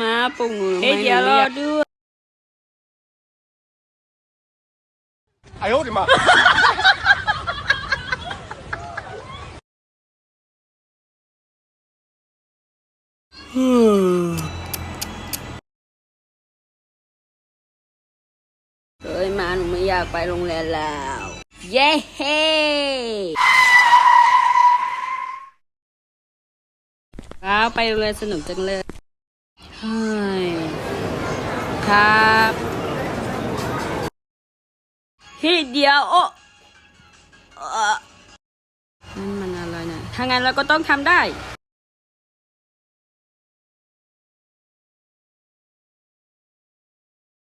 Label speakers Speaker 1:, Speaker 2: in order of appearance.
Speaker 1: มาปุ่งมือ
Speaker 2: เฮ้ยเดี๋ยวรอด้วย
Speaker 3: ไอ้โอ้ดิมา
Speaker 1: เฮ้ยมาหนูไม่อยากไปโรงแรมแล้ว เย้เฮ้ว้าวไปโรงแรมสนุกจังเลย ครับเฮ้ยเดียวโอ้เอ่อนั่นมันอะไรนะถ้างั้นเราก็ต้องทำได้